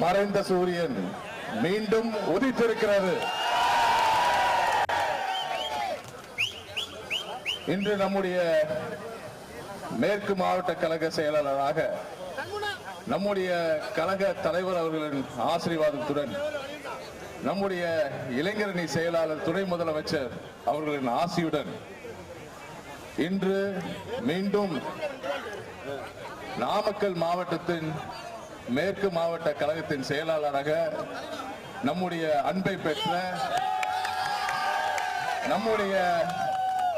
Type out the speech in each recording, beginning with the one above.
மறைந்த சூரியன் மீண்டும் உதித்திருக்கிறது. இன்று நம்முடைய மேற்கு மாவட்ட கழக செயலாளராக நம்முடைய கழக தலைவர் அவர்களின் ஆசீர்வாதத்துடன் நம்முடைய இளைஞரணி செயலாளர் துணை முதலமைச்சர் அவர்களின் ஆசியுடன் இன்று மீண்டும் நாமக்கல் மாவட்டத்தின் மேற்கு மாவட்ட கழகத்தின் செயலாளராக நம்முடைய அன்பை பெற்ற நம்முடைய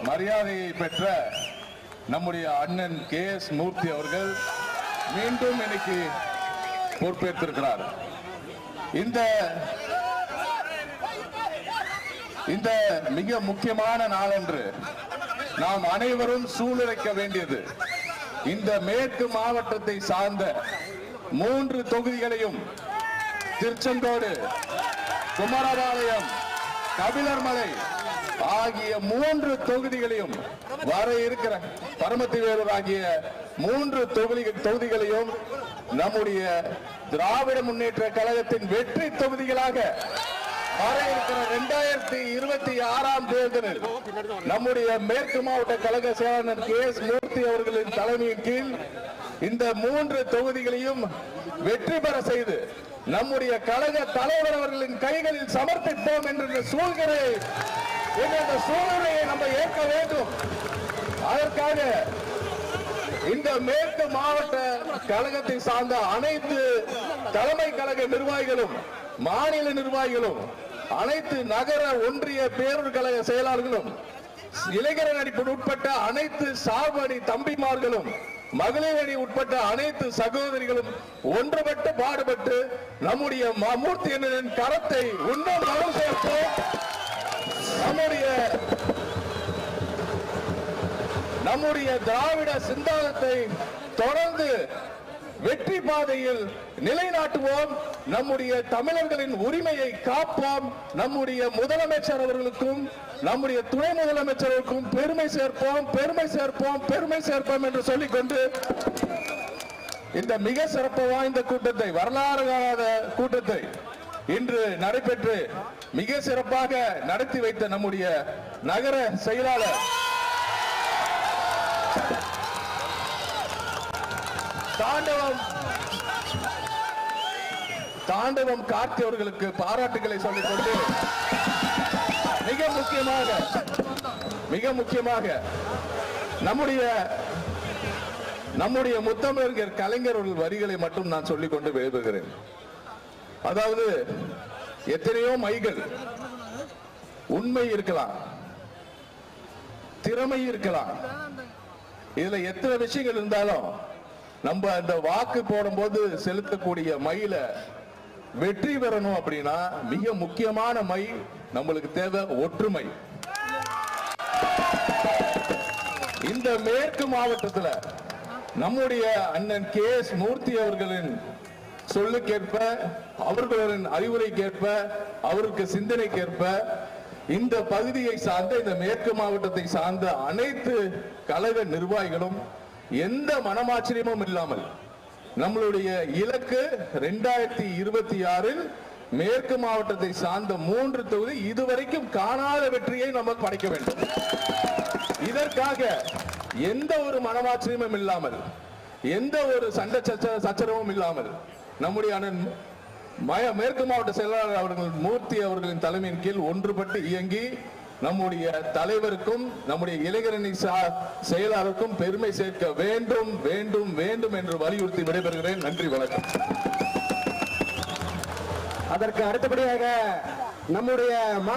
மரியாதையை பெற்ற நம்முடைய அண்ணன் கே எஸ் மூர்த்தி அவர்கள் மீண்டும் இன்னைக்கு பொறுப்பேற்றிருக்கிறார். இந்த இந்த மிக முக்கியமான நாளன்று நாம் அனைவரும் சூழ்நிலைக்க வேண்டியது. இந்த மேற்கு மாவட்டத்தை சார்ந்த மூன்று தொகுதிகளையும் திருச்செங்கோடு குமரபாளையம் கபிலர்மலை ஆகிய மூன்று தொகுதிகளையும் வர இருக்கிற பரமத்தி வேலூர் ஆகிய மூன்று தொகுதி தொகுதிகளையும் நம்முடைய திராவிட முன்னேற்ற கழகத்தின் வெற்றி தொகுதிகளாக வர இருக்கிற இரண்டாயிரத்தி இருபத்தி ஆறாம் தேர்தலில் நம்முடைய மேற்கு மாவட்ட கழக செயலாளர் கே எஸ் மூர்த்தி அவர்களின் தலைமையின் கீழ் இந்த மூன்று தொகுதிகளையும் வெற்றி பெற செய்து நம்முடைய கழக தலைவர் அவர்களின் கைகளில் சமர்ப்பிப்போம் என்ற சூழ்நிலை என்ற சூழ்நிலையை நம்ம ஏற்க வேண்டும். அதற்காக இந்த மேற்கு மாவட்ட கழகத்தை சார்ந்த அனைத்து தலைமை கழக நிர்வாகிகளும் மாநில நிர்வாகிகளும் அனைத்து நகர ஒன்றிய பேரூர் கழக செயலாளர்களும் இளைஞர் அடிப்பில் உட்பட்ட அனைத்து சார்பு அணி தம்பிமார்களும் மகளிர் அணி உட்பட்ட அனைத்து சகோதரிகளும் ஒன்றுபட்டு பாடுபட்டு நம்முடைய மூர்த்தி கரத்தை இன்னும் வலு நம்முடைய நம்முடைய திராவிட சிந்தாந்தத்தை தொடர்ந்து வெற்றி பாதையில் நிலைநாட்டுவோம். நம்முடைய தமிழர்களின் உரிமையை காப்போம். நம்முடைய முதலமைச்சர் அவர்களுக்கும் நம்முடைய துணை முதலமைச்சர்களுக்கும் பெருமை சேர்ப்போம் பெருமை சேர்ப்போம் பெருமை சேர்ப்போம் என்று சொல்லிக்கொண்டு இந்த மிக சிறப்பு வாய்ந்த கூட்டத்தை வரலாறு காணாத கூட்டத்தை இன்று நடைபெற்று மிக சிறப்பாக நடத்தி வைத்த நம்முடைய நகர செயலாளர் தாண்டவம். தாண்டவம் கார்த்தி அவர்களுக்கு பாராட்டுகளை சொல்லிக் கொண்டு மிக முக்கியமாக மிக முக்கியமாக நம்முடைய நம்முடைய முத்தமிழர் கலைஞர்கள் வரிகளை மட்டும் நான் சொல்லிக் கொண்டு விரும்புகிறேன் அதாவது எத்தனையோ மைகள் உண்மை இருக்கலாம் திறமை இருக்கலாம். இதுல எத்தனை விஷயங்கள் இருந்தாலும் நம்ம அந்த வாக்கு போடும்போது செலுத்தக்கூடிய மயில வெற்றி பெறணும் அப்படின்னா மிக முக்கியமான மை நம்மளுக்கு தேவை ஒற்றுமை. இந்த மேற்கு மாவட்டத்தில் நம்முடைய அண்ணன் கே எஸ் மூர்த்தி அவர்களின் சொல்லுக்கேற்ப அவர்களின் அறிவுரைக்கேற்ப அவருக்கு சிந்தனைக்கேற்ப இந்த பகுதியை சார்ந்த இந்த மேற்கு மாவட்டத்தை சார்ந்த அனைத்து கழக நிர்வாகிகளும் எந்த மனமாச்சரியமும் இல்லாமல் நம்மளுடைய இலக்கு ரெண்டாயிரத்தி இருபத்தி ஆறில் மேற்கு மாவட்டத்தை சார்ந்த மூன்று தொகுதி இதுவரைக்கும் காணாத வெற்றியை நம்ம படைக்க வேண்டும். இதற்காக எந்த ஒரு மனமாச்சரியமும் இல்லாமல் எந்த ஒரு சண்டை சச்ச- சச்சரவும் இல்லாமல் நம்முடைய அண்ணன் மேற்கு மாவட்ட செயலாளர் அவர்கள் மூர்த்தி அவர்களின் தலைமையின் கீழ் ஒன்றுபட்டு இயங்கி நம்முடைய தலைவருக்கும் நம்முடைய இளைஞரணி செயலாளருக்கும் பெருமை சேர்க்க வேண்டும் வேண்டும் வேண்டும் என்று வலியுறுத்தி விடைபெறுகிறேன். நன்றி வணக்கம். அதற்கு அடுத்தபடியாக நம்முடைய மா